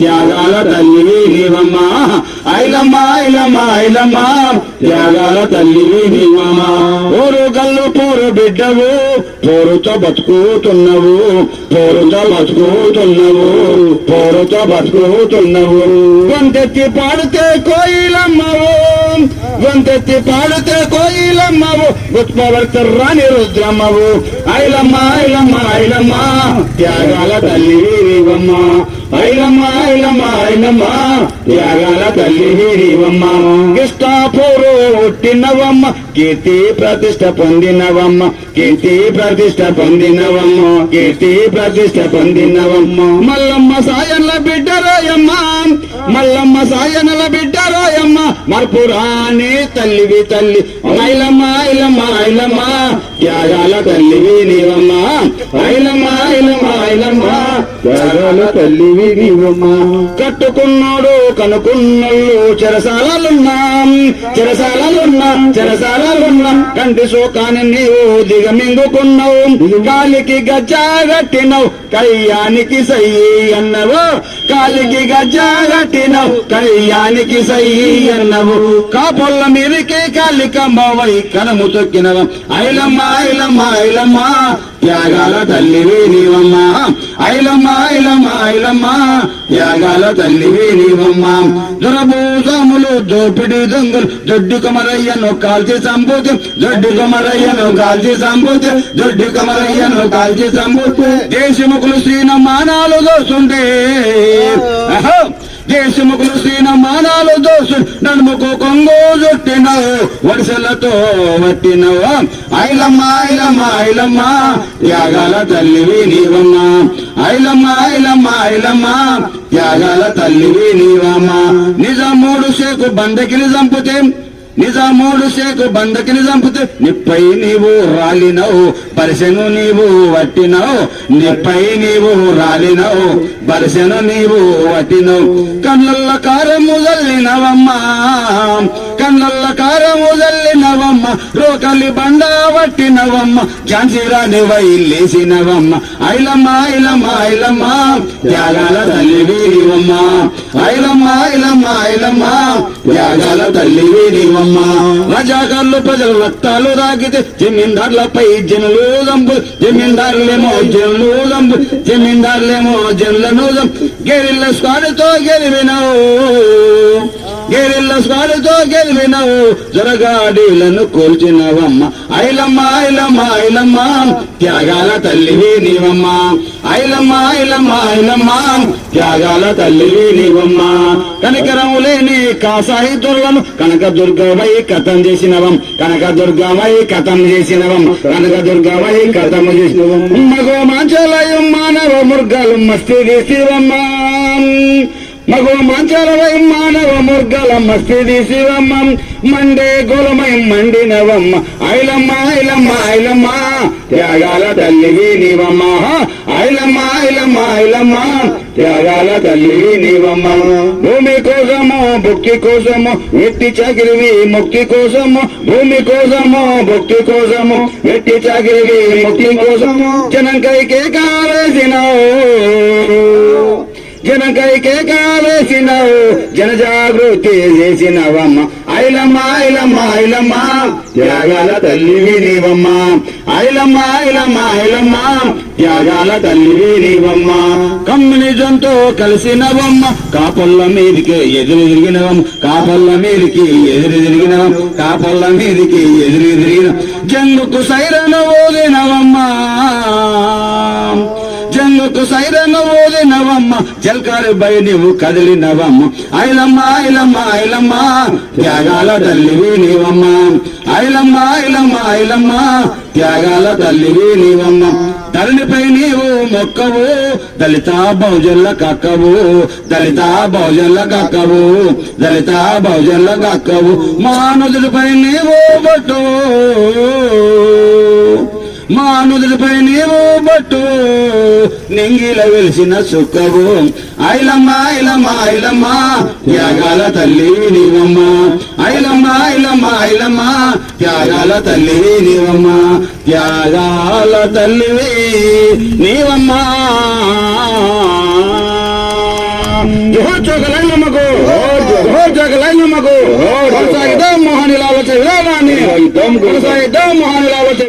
త్యాగాల తల్లివి నీవమ్మా. ఐలమ్మా ఐలమ్మా ఐలమ్మా. త్యాగాల తల్లివి నీవమ్మా. ఓరు గల్లు పోరు బిడ్డవు. పోరుతో బతుకుతున్నవు. పోరుతో బతుకుతున్నవు. పోరుతో బతుకుతున్నవు. గొంతెత్తి పాడితే కోయిలమ్మవు. గొంతెత్తి పాడితే కోయిలమ్మవు. గుత్పవర్తర్రాని రుద్రమ్మవు ఐలమ్మ ఐలమ్మ ఐలమ్మ. త్యాగాల తల్లి నీవమ్మ ఐలమ్మ ఐలమ్మ ఐలమ్మ. త్యాగాల తల్లి నీవమ్మ ఇష్టాపూరు పుట్టినవమ్మ. కీర్తి ప్రతిష్ట పొందినవమ్మ. కీర్తి ప్రతిష్ట పొందినవమ్మ. కీర్తి ప్రతిష్ట పొందినవమ్మ. మల్లమ్మ సాయన్ల బిడ్డరాయమ్మ. మల్లమ్మ సాయనల బిడ్డరాయమ్మ. మర్పురాని తల్లివి తల్లి. ఐలమ్మ ఐలమ్మ. ఐలమ్మ త్యాగాల తల్లివి నీవమ్మ. ఐలమ్మ ఐలమ్మ ఐలమ్మ త్యాగాల తల్లివి నీవమ్మ కట్టుకున్నాడు కనుకున్నళ్ళు చెరసాలలున్నా. చెరసాలలున్నా చెరసాలలున్నా. కంటి శోకాన్ని నీవు దిగమింగుకున్నావు. కాలికి గజ్జాగట్టినవు కయ్యానికి సయ్యి అన్నవు. కాలికి గజ్జాగట్టినవు కయ్యానికి సయ్యి అన్నవు. కాపుల్ల మీరికి కాలి కంబవై కనము తొక్కినవ. ఐలమ్మ ఐలమ్మ ఐలమ్మ. త్యాగాల తల్లివి నీవమ్మ ఐలమ్మ ఐలమ్మ ఐలమ్మ. త్యాగాల తల్లివి నీవమ్మ దురభూతములు దోపిడి దొంగలు దొడ్డు కమరయ్యను కాల్చి సంబూతి. దొడ్డు కమరయ్యను కాల్చి సంబూతి. దొడ్డు కమరయ్యను కాల్చి సంబూతి. దేశముకులు శ్రీన మానాలు దోసుంటే అహో! దేశముకులు శ్రీన మానాలు నడుముకు కొంగు చుట్టినవు వరుసలతో వట్టినవు ఐలమ్మ ఐలమ్మ ఐలమ్మ యాగాల తల్లివి నీవమ్మ. ఐలమ్మ ఐలమ్మ ఐలమ్మ యాగాల తల్లివి నీవమ్మ. నిజమూడు సేకు బందకిని చంపుతే నిజాముడు షేకు బందకిని చంపుతూ నిప్పై నీవు రాలినవు పరిసెను నీవు వట్టినవు. నిప్పై నీవు రాలినవు పరిసెను నీవు వట్టినవు. కళ్ళల్ల కారము చల్లినవమ్మా కళ్ళల్ల కారము జల్లినవమ్మ రోకలి బండ వట్టినవమ్మ ఝాన్సీ రాణి లేసినవమ్మ ఐలమ్మ ఐలమ్మ ఐలమ్మ త్యాగాల తల్లి వీరివమ్మ ఐలమ్మ ఐలమ్మ ఐలమ్మ త్యాగాల తల్లి వీడివమ్మ. రజాకారులు ప్రజలు రక్తాలు రాగితే జమీందారులపై జనులు దంపు జమీందారులేమో జనులు దంపు జమీందారులేమో జనులను దంపు గెరిల్ల స్వాడితో గెలివినావు. గేరెళ్ళ స్క్వాడ్తో గెలివినవు జొరగాడీలను కూల్చినవమ్మ. ఐలమ్మ ఐలమ్మ ఐలమ్మ త్యాగాల తల్లివి నీవమ్మ. ఐలమ్మ ఐలమ్మ ఐలమ్మ త్యాగాల తల్లివి నీవమ్మ. కనికరము లేని కాసాయి దుర్గం కనక దుర్గమై కథం చేసినవం. కనక దుర్గమై కథం చేసినవం. కనక దుర్గమై కథం చేసినవం. మగో మాంచలయం మానవ మృగాలు మస్తి శివమ్మ మగో మంచలవై మానవ ముర్గలమ్మ స్థితి శివమ్మ మండే గోలమై మండినవమ్మ. ఐలమ్మ ఐలమ్మ ఐలమ్మ త్యాగాల తల్లివి నీవమ్మ. ఐలమ్మ ఐలమ్మ ఐలమ్మ త్యాగాల తల్లివి నీవమ్మ. భూమి కోసము భుక్తి కోసము వెట్టి చాకిరివి ముక్తి కోసము భూమి కోసము భుక్తి కోసము వెట్టి చాకిరివి ముక్తి కోసము. జనంకైకే కావేసినావు జనకైకే కావేసినావు జన జాగృతి చేసినవమ్మ. ఐలమ్మ ఐలమ్మ ఐలమ్మ త్యాగాల తల్లివి నీవమ్మ ఐలమ్మ ఐలమ్మ ఐలమ్మ త్యాగాల తల్లివి నీవమ్మ కమ్యూనిజంతో కలిసినవమ్మ కాపల్ల మీదికి ఎదురు తిరిగినవమ్మ కాపల్ల మీదికి ఎదురు తిరిగినవం. కాపల్ల మీదికి ఎదురు తిరిగిన జంగుకు సైరను ఓదినవమ్మ. జంగుకు సైరను ఓదినవమ్మ జల్కారు బై నీవు కదిలినవమ్మ. ఐలమ్మ ఐలమ్మ ఐలమ్మ త్యాగాల తల్లివి నీవమ్మ. ఐలమ్మ ఐలమ్మ ఐలమ్మ త్యాగాల తల్లివి నీవమ్మ. ధరణిపై నీవు మొక్కవు దళిత బహుజన్ల కక్కవు దళిత బహుజన్ల కక్కవు దళిత బహుజన్ల కక్కవు మానవులపై నీవు పట్టు మానవులపై నీవు బట్టు నింగిల వెలిసిన సుక్కవు ఐలమ్మ ఐలమ్మ ఐలమ్మ త్యాగాల తల్లి నీవమ్మ. ఐలమ్మ ఐలమ్మ ఐలమ్మ త్యాగాల తల్లి నీవమ్మ. త్యాగాల తల్లివి నీవమ్మ. జోహర్ జోగలైలమ్మకు కొనసాగిద్దాం మోహన్ ఆలోచన విధానాన్ని కొనసాగిద్దాం మోహన్ ఆలోచన